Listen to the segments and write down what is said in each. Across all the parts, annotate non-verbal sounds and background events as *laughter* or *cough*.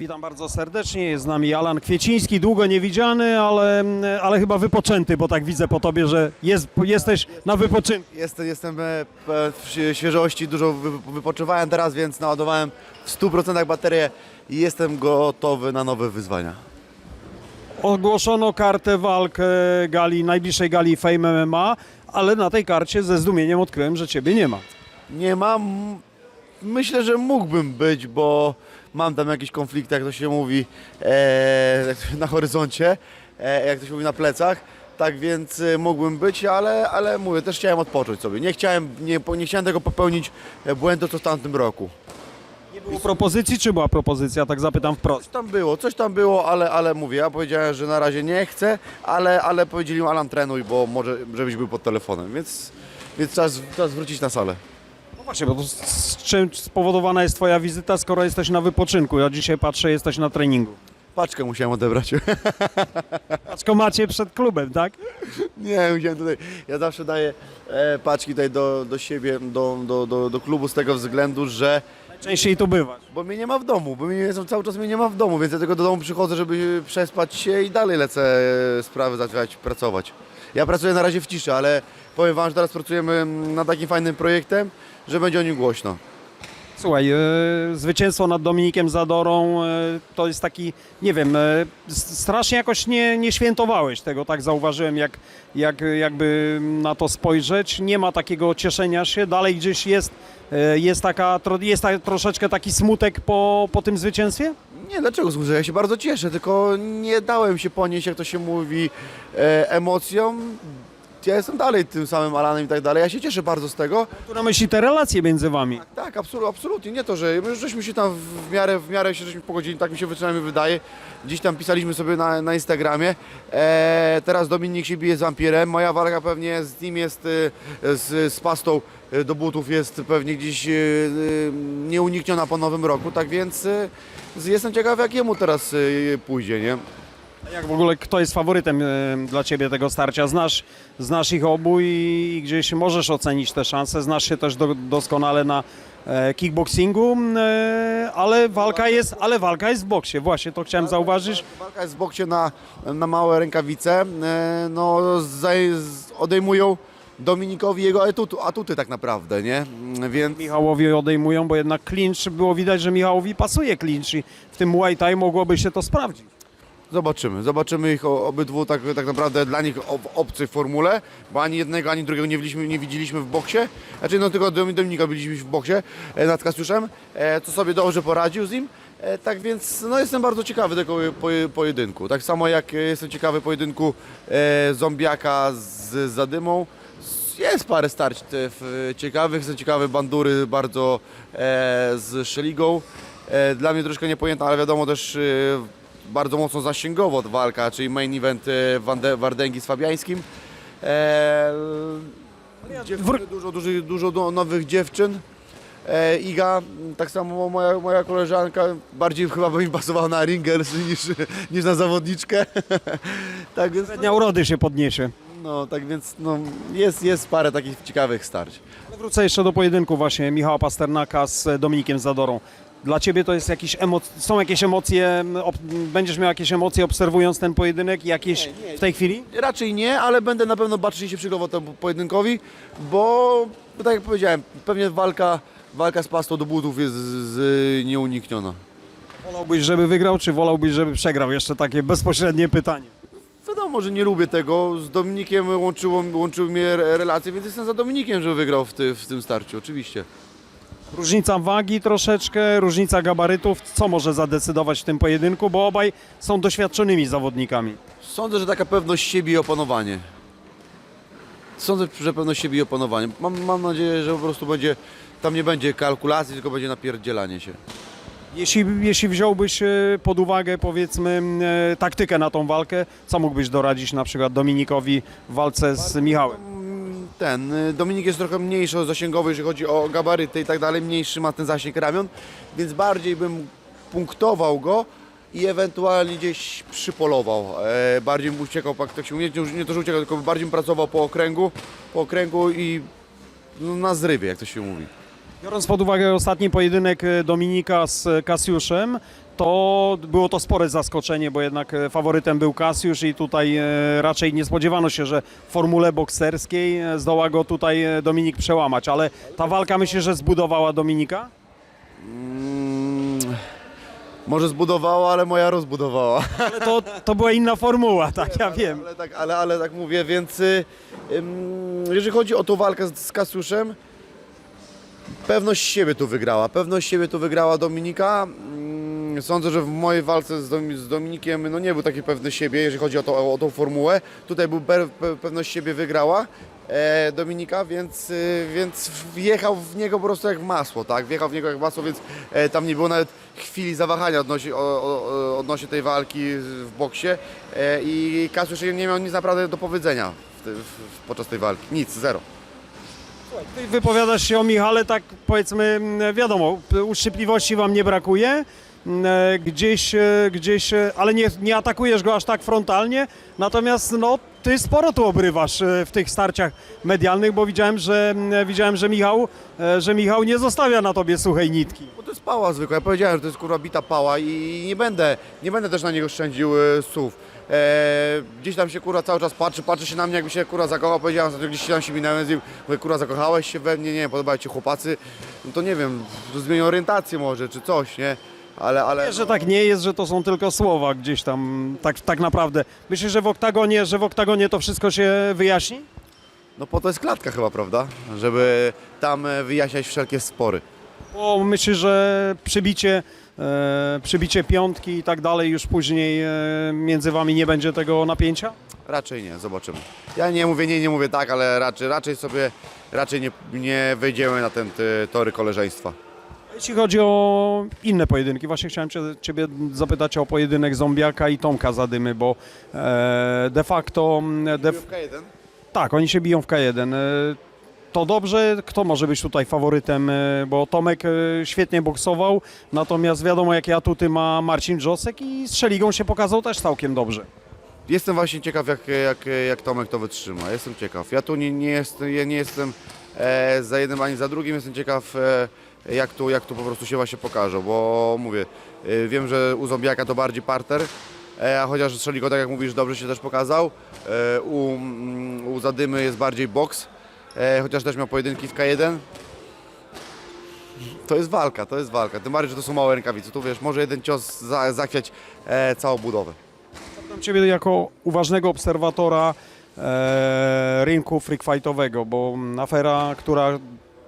Witam bardzo serdecznie, jest z nami Alan Kwieciński, długo niewidziany, ale, ale chyba wypoczęty, bo tak widzę po tobie, że jest, jesteś na wypoczynku. Jestem, jestem e, pe- w świe- świeżości, dużo wy- wypoczywałem teraz, więc naładowałem w 100% baterię i jestem gotowy na nowe wyzwania. Ogłoszono kartę walk e, gali, najbliższej gali Fame MMA, ale na tej karcie ze zdumieniem odkryłem, że ciebie nie ma. Nie mam, myślę, że mógłbym być, bo mam tam jakieś konflikty, jak to się mówi, e, na horyzoncie, e, jak to się mówi na plecach. Tak więc e, mógłbym być, ale, ale mówię, też chciałem odpocząć sobie. Nie chciałem, nie, po- nie chciałem tego popełnić e, błędu, co w tamtym roku. Nie było propozycji, czy była propozycja, tak zapytam wprost. Coś tam było, coś tam było, ale, ale mówię, ja powiedziałem, że na razie nie chcę, ale, ale powiedzieli mi Alan trenuj, bo może żebyś był pod telefonem, więc, więc czas, czas wrócić na salę. Właśnie, bo to z, z czym spowodowana jest twoja wizyta, skoro jesteś na wypoczynku? Ja dzisiaj patrzę, jesteś na treningu. Paczkę musiałem odebrać. *laughs* Paczko macie przed klubem, tak? nie, musiałem tutaj, ja zawsze daję e, paczki tutaj do, do siebie, do, do, do, do klubu z tego względu, że Najczęściej tu bywasz. bo mnie nie ma w domu, bo mnie cały czas mnie nie ma w domu, więc ja tylko do domu przychodzę, żeby przespać się i dalej lecę e, sprawy zacząć pracować. Ja pracuję na razie w ciszy, ale powiem Wam, że teraz pracujemy nad takim fajnym projektem, że będzie o nim głośno. Słuchaj, e, zwycięstwo nad Dominikiem Zadorą e, to jest taki, nie wiem, e, strasznie jakoś nie, nie świętowałeś tego, tak zauważyłem, jak, jak jakby na to spojrzeć. Nie ma takiego cieszenia się, dalej gdzieś jest, jest, taka, jest ta, troszeczkę taki smutek po, po tym zwycięstwie? Nie, dlaczego służę? Ja się bardzo cieszę, tylko nie dałem się ponieść, jak to się mówi, emocjom. Ja jestem dalej tym samym Alanem i tak dalej. Ja się cieszę bardzo z tego. Tu na myśli te relacje między wami. Tak, absolutnie, absolutnie. Nie to, że my już żeśmy się tam w miarę, w miarę się żeśmy pogodzili, tak mi się przynajmniej wydaje. Gdzieś tam pisaliśmy sobie na, na Instagramie. E, teraz Dominik się bije z wampirem. Moja walka pewnie z nim jest, e, z, z pastą e, do butów jest pewnie gdzieś e, e, nieunikniona po nowym roku. Tak więc e, z- jestem ciekaw, jak jemu teraz e, pójdzie, nie? Jak w ogóle, kto jest faworytem dla ciebie tego starcia? Znasz, znasz ich obu i, i gdzieś możesz ocenić te szanse. Znasz się też do, doskonale na e, kickboxingu, e, ale, walka jest, ale walka jest w boksie. Właśnie to chciałem zauważyć. Walka jest w boksie na, na małe rękawice. E, no, zaj, z, odejmują Dominikowi jego atuty, atuty tak naprawdę, nie? Mm, Więc Michałowi odejmują, bo jednak clinch, było widać, że Michałowi pasuje clinch i w tym Muay Thai mogłoby się to sprawdzić. Zobaczymy. Zobaczymy ich obydwu tak, tak naprawdę dla nich w formule, bo ani jednego, ani drugiego nie widzieliśmy, nie widzieliśmy w boksie. Znaczy, no tylko Dom- Dominika widzieliśmy w boksie e, nad Kasiuszem, e, co sobie dobrze poradził z nim. E, tak więc no, jestem bardzo ciekawy tego poje- pojedynku. Tak samo jak e, jestem ciekawy pojedynku e, Zombiaka z Zadymą. Jest parę starć ciekawych, jestem ciekawy Bandury bardzo e, z Szeligą. E, dla mnie troszkę niepojęta, ale wiadomo też e, bardzo mocno zasięgowo walka, czyli main event e, Wardęgi z Fabiańskim. E, dziewczyny, dużo, dużo, dużo nowych dziewczyn. E, Iga, tak samo moja, moja koleżanka, bardziej chyba by mi pasowała na ringers niż, niż na zawodniczkę. *laughs* tak więc, Dnia urody się podniesie. no, tak więc no, jest, jest parę takich ciekawych starć. Wrócę jeszcze do pojedynku właśnie Michała Pasternaka z Dominikiem Zadorą. Dla Ciebie to jest jakieś emo- są jakieś emocje, ob- będziesz miał jakieś emocje obserwując ten pojedynek, jakieś Nie, nie. w tej chwili? Raczej nie, ale będę na pewno bacznie się przygotował temu pojedynkowi, bo tak jak powiedziałem, pewnie walka, walka z pastą do butów jest z, z, nieunikniona. Wolałbyś, żeby wygrał, czy wolałbyś, żeby przegrał? Jeszcze takie bezpośrednie pytanie. Wiadomo, że nie lubię tego. Z Dominikiem łączyło, łączyły mnie re- relacje, więc jestem za Dominikiem, żeby wygrał w, ty, w tym starciu, oczywiście. Różnica wagi troszeczkę, różnica gabarytów. Co może zadecydować w tym pojedynku? Bo obaj są doświadczonymi zawodnikami. Sądzę, że taka pewność siebie i opanowanie. Sądzę, że pewność siebie i opanowanie. Mam, mam nadzieję, że po prostu będzie, tam nie będzie kalkulacji, tylko będzie napierdzielanie się. Jeśli, jeśli wziąłbyś e, pod uwagę, powiedzmy, e, taktykę na tą walkę, co mógłbyś doradzić na przykład Dominikowi w walce z Michałem? Ten, y, Dominik jest trochę mniejszy zasięgowy, jeżeli chodzi o gabaryty i tak dalej, mniejszy ma ten zasięg ramion, więc bardziej bym punktował go i ewentualnie gdzieś przypolował. E, bardziej bym uciekał, tak się mówi, nie, to, że uciekał, tylko bardziej bym pracował po okręgu, po okręgu i no, na zrywie, jak to się mówi. Biorąc pod uwagę ostatni pojedynek e, Dominika z Kasiuszem, to było to spore zaskoczenie, bo jednak e, faworytem był Kasiusz i tutaj e, raczej nie spodziewano się, że w formule bokserskiej e, zdoła go tutaj Dominik przełamać, ale ta walka myślę, że zbudowała Dominika. Mm, może zbudowała, ale moja rozbudowała. *laughs* Ale to, to była inna formuła, tak ja wiem. Ale tak, ale, ale tak mówię, więc y, ym, jeżeli chodzi o tą walkę z, z Kasiuszem, pewność siebie tu wygrała. Pewność siebie tu wygrała Dominika. Ym, Sądzę, że w mojej walce z, Dom, z Dominikiem no nie był taki pewny siebie, jeżeli chodzi o, to, o tą formułę. Tutaj był pe, pe, pewność siebie wygrała. E, Dominika, więc, y, więc wjechał w niego po prostu jak masło, tak? Wjechał w niego jak masło, więc e, tam nie było nawet chwili zawahania odnośnie, o, o, odnośnie tej walki w boksie e, i Kasiusz nie miał nic naprawdę do powiedzenia w w, podczas tej walki. Nic, zero. Ty wypowiadasz się o Michale, tak powiedzmy, m, wiadomo, uszczypliwości wam nie brakuje, gdzieś, e, gdzieś, e, ale nie, nie atakujesz go aż tak frontalnie, natomiast no, ty sporo tu obrywasz e, w tych starciach medialnych, bo widziałem, że, widziałem, że Michał, e, że Michał nie zostawia na tobie suchej nitki. Bo to jest pała zwykła. Ja powiedziałem, że to jest kurwa bita pała i nie będę, nie będę też na niego szczędził e, słów. E, gdzieś tam się kurwa cały czas patrzy, patrzy się na mnie, jakby się kurwa zakochał. Powiedziałem, że gdzieś tam się minąłem z nim, mówię, kurwa zakochałeś się we mnie, nie, podobają ci chłopacy. No to nie wiem, to zmieni orientację może, czy coś, nie? Ale, ale... Wiesz, że tak nie jest, że to są tylko słowa gdzieś tam, tak, tak naprawdę. Myślisz, że w oktagonie, że w oktagonie to wszystko się wyjaśni? No po to jest klatka chyba, prawda? Żeby tam e, wyjaśniać wszelkie spory. Bo myślę, że przybicie, e, przybicie piątki i tak dalej, już później e, między wami nie będzie tego napięcia? Raczej nie, zobaczymy. Ja nie mówię nie, nie mówię tak, ale raczej, raczej sobie, raczej nie, nie wejdziemy na ten ty, tory koleżeństwa. Jeśli chodzi o inne pojedynki, właśnie chciałem cię, Ciebie zapytać o pojedynek Zombiaka i Tomka Zadymy, bo e, de facto, de, K1? tak, oni się biją w K1. E, to dobrze, kto może być tutaj faworytem, e, bo Tomek e, świetnie boksował, natomiast wiadomo jakie atuty ma Marcin Dżosek i z Szeligą się pokazał też całkiem dobrze. Jestem właśnie ciekaw, jak, jak, jak Tomek to wytrzyma. Jestem ciekaw. Ja tu nie, nie, jestem, ja nie jestem e, za jednym ani za drugim. Jestem ciekaw, e, jak, tu, jak tu po prostu się właśnie pokażą, bo mówię, e, wiem, że u Zombiaka to bardziej parter, e, a chociaż Szeliko, tak jak mówisz, dobrze się też pokazał. E, u, mm, u Zadymy jest bardziej boks, e, chociaż też miał pojedynki w K1. To jest walka, to jest walka. Tym bardziej, że to są małe rękawice. Tu wiesz, może jeden cios za, zachwiać całą budowę. Zapytam Ciebie jako uważnego obserwatora e, rynku freakfightowego, bo afera, która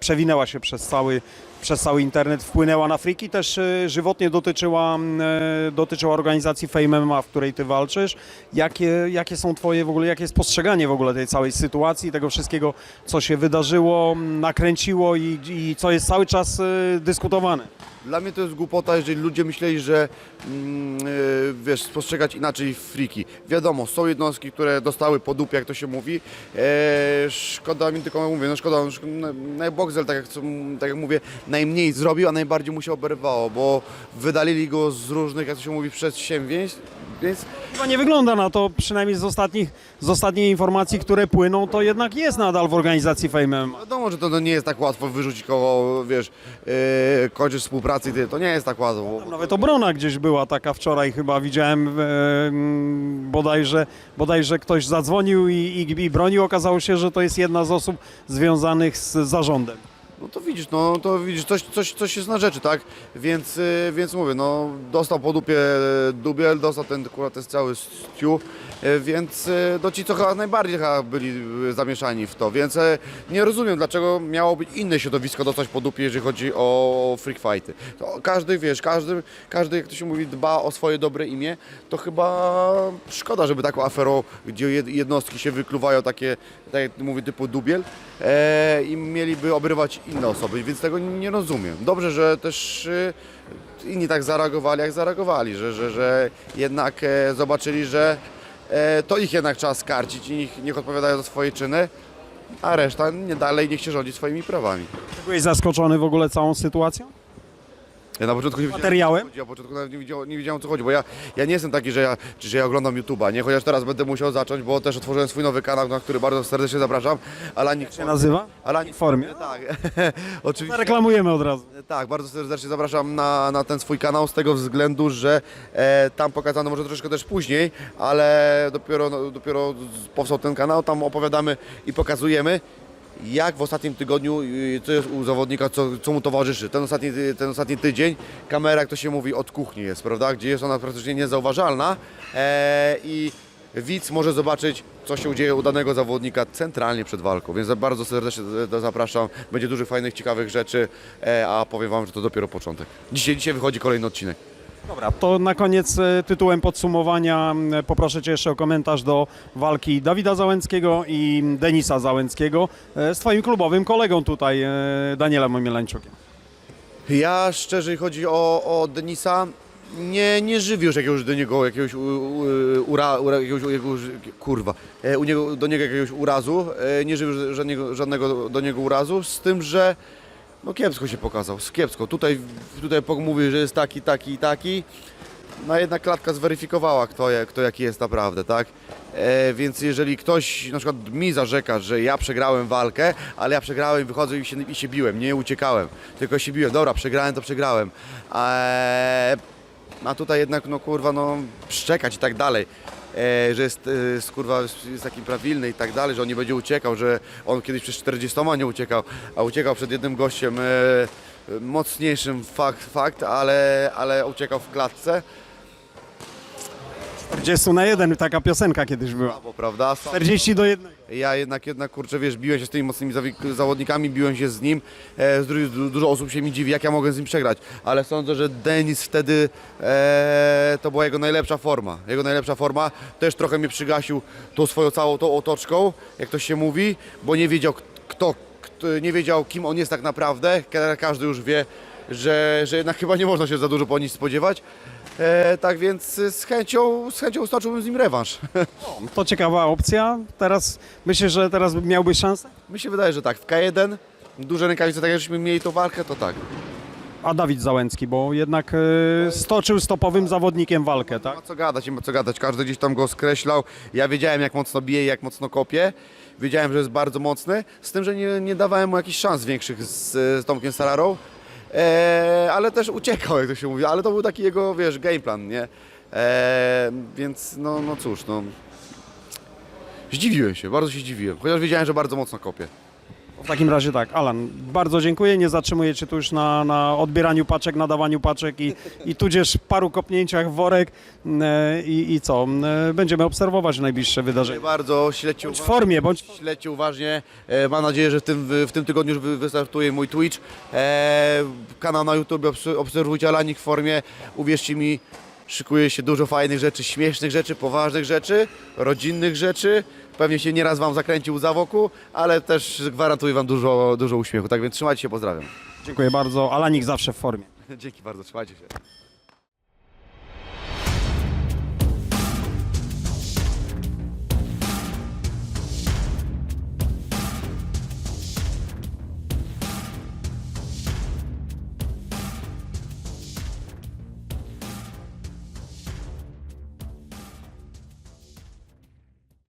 przewinęła się przez cały, przez cały internet, wpłynęła na friki, też e, żywotnie dotyczyła, e, dotyczyła organizacji Fame MMA, w której Ty walczysz. Jakie, jakie są Twoje w ogóle, jakie jest postrzeganie w ogóle tej całej sytuacji, tego wszystkiego, co się wydarzyło, nakręciło i, i co jest cały czas e, dyskutowane? Dla mnie to jest głupota, jeżeli ludzie myśleli, że mm, y, wiesz, spostrzegać inaczej friki. Wiadomo, są jednostki, które dostały po dupie, jak to się mówi. Szkoda mi tylko mówię, no szkoda, no, tak jak, tak jak mówię, najmniej zrobił, a najbardziej mu się oberwało, bo wydalili go z różnych, jak to się mówi, przedsięwzięć, więc Chyba nie wygląda na to, przynajmniej z, ostatnich, z ostatnich informacji, które płyną, to jednak jest nadal w organizacji Fame MMA. wiadomo, że to, to nie jest tak łatwo wyrzucić kogo, wiesz, yy, kończysz współpracę i tyle. To nie jest tak łatwo. bo- Nawet obrona gdzieś była taka wczoraj, chyba widziałem mm, bodajże, bodajże ktoś zadzwonił i, i, i bronił. Okazało się, że to jest jedna z osób związanych z zarządem. No to widzisz, no to widzisz, coś, coś, coś jest na rzeczy, tak? Więc, y, więc mówię, no dostał po dupie e, dubiel, dostał ten, akurat ten cały stew, e, więc e, no ci co chyba najbardziej chyba byli zamieszani w to, więc nie rozumiem dlaczego miało być inne środowisko dostać po dupie, jeżeli chodzi o freak fighty. To każdy, wiesz, każdy, każdy, jak to się mówi, dba o swoje dobre imię, to chyba szkoda, żeby taką aferą, gdzie jed- jednostki się wykluwają takie, tak jak mówię, typu dubiel e, i mieliby obrywać inne osoby, więc tego nie rozumiem. Dobrze, że też e, inni tak zareagowali, jak zareagowali, że, że, że jednak e, zobaczyli, że e, to ich jednak trzeba skarcić i niech, niech odpowiadają za swoje czyny, a reszta nie dalej niech się rządzi swoimi prawami. Byłeś zaskoczony w ogóle całą sytuacją? Ja na początku nie wiedziałem, Materiałem? o co chodzi, Ja na początku nawet nie wiedziałem, nie wiedziałem o co chodzi, bo ja, ja nie jestem taki, że ja, że ja oglądam YouTube'a, nie? Chociaż teraz będę musiał zacząć, bo też otworzyłem swój nowy kanał, na który bardzo serdecznie zapraszam. Alanik się nazywa? Alanik W formie? *laughs* Tak, *laughs* oczywiście. Reklamujemy od razu. Tak, bardzo serdecznie zapraszam na, na ten swój kanał z tego względu, że e, tam pokazano może troszkę też później, ale dopiero, no, dopiero z- powstał ten kanał, tam opowiadamy i pokazujemy jak w ostatnim tygodniu, y, co jest u zawodnika, co, co mu towarzyszy. Ten ostatni, ty- ten ostatni tydzień, kamera, jak to się mówi, od kuchni jest, prawda? Gdzie jest ona praktycznie niezauważalna e, i widz może zobaczyć, co się dzieje u danego zawodnika centralnie przed walką, więc bardzo serdecznie za- zapraszam. Będzie dużo fajnych, ciekawych rzeczy, e, a powiem Wam, że to dopiero początek. Dzisiaj, dzisiaj wychodzi kolejny odcinek. Dobra, to na koniec e, tytułem podsumowania poproszę Cię jeszcze o komentarz do walki Dawida Załęckiego i Denisa Załęckiego e, z Twoim klubowym kolegą tutaj, e, Danielem Omielańczukiem. Ja szczerze, chodzi o, o Denisa, nie, nie żywię już jakiegoś do niego jakiegoś ura, ura, jakiegoś, jakiegoś, kurwa, u niego, do niego jakiegoś urazu, nie żywię żadnego, żadnego do niego urazu, z tym, że no kiepsko się pokazał, kiepsko. Tutaj, tutaj mówi, że jest taki, taki i taki, no jednak klatka zweryfikowała, kto, kto jaki jest naprawdę, tak? E, więc jeżeli ktoś na przykład mi zarzeka, że ja przegrałem walkę, ale ja przegrałem, wychodzę i się, i się biłem, nie uciekałem, tylko się biłem, dobra, przegrałem, to przegrałem. E, a tutaj jednak, no kurwa, no szczekać i tak dalej. E, że jest, e, kurwa, jest taki prawilny i tak dalej, że on nie będzie uciekał, że on kiedyś przez 40 nie uciekał, a uciekał przed jednym gościem e, mocniejszym, fakt, fakt ale, ale uciekał w klatce. 40 na 1, taka piosenka kiedyś była. Bo, prawda? 40 do 1. Ja jednak, jednak kurczę, wiesz, biłem się z tymi mocnymi zawi- zawodnikami, biłem się z nim. E, z drugiej- du- dużo osób się mi dziwi, jak ja mogę z nim przegrać. Ale sądzę, że Denis wtedy e, to była jego najlepsza forma. Jego najlepsza forma też trochę mnie przygasił tą swoją całą tą otoczką, jak to się mówi, bo nie wiedział k- kto, kto nie wiedział kim on jest tak naprawdę. Ka- Każdy już wie, że, że jednak chyba nie można się za dużo po nim spodziewać. E, tak więc y, z chęcią, z chęcią stoczyłbym z nim rewanż. *laughs* To ciekawa opcja. Teraz myślę, że teraz miałbyś szansę? Mi się wydaje, że tak. W K1 duże rękawice, tak jak żeśmy mieli tą walkę, to tak. A Dawid Załęcki, bo jednak e, stoczył z topowym zawodnikiem walkę, Nie tak? ma co gadać, nie ma co gadać. Każdy gdzieś tam go skreślał. Ja wiedziałem, jak mocno bije, jak mocno kopie. Wiedziałem, że jest bardzo mocny. Z tym, że nie, nie dawałem mu jakichś szans większych z, z Tomkiem Sararą. Eee, ale też uciekał, jak to się mówi. Ale to był taki jego, wiesz, game plan, nie? Eee, więc no, no cóż, no. Zdziwiłem się, bardzo się zdziwiłem. Chociaż wiedziałem, że bardzo mocno kopie. W takim razie tak, Alan, bardzo dziękuję. Nie zatrzymuję Cię tu już na, na odbieraniu paczek, nadawaniu paczek i, i tudzież paru kopnięciach w worek. E, I, I co? E, Będziemy obserwować najbliższe wydarzenia. Bardzo śledźcie Bądź w uważnie. formie, bądź Śledźcie uważnie. E, mam nadzieję, że w tym, w tym tygodniu już wy- wystartuje mój Twitch. E, kanał na YouTube, obs- obserwujcie Alanik w formie. Uwierzcie mi, szykuje się dużo fajnych rzeczy, śmiesznych rzeczy, poważnych rzeczy, rodzinnych rzeczy. Pewnie się nieraz Wam zakręcił za wokół, ale też gwarantuję Wam dużo, dużo uśmiechu. Tak więc trzymajcie się, pozdrawiam. Dziękuję bardzo. Alanik zawsze w formie. *laughs* Dzięki bardzo, trzymajcie się.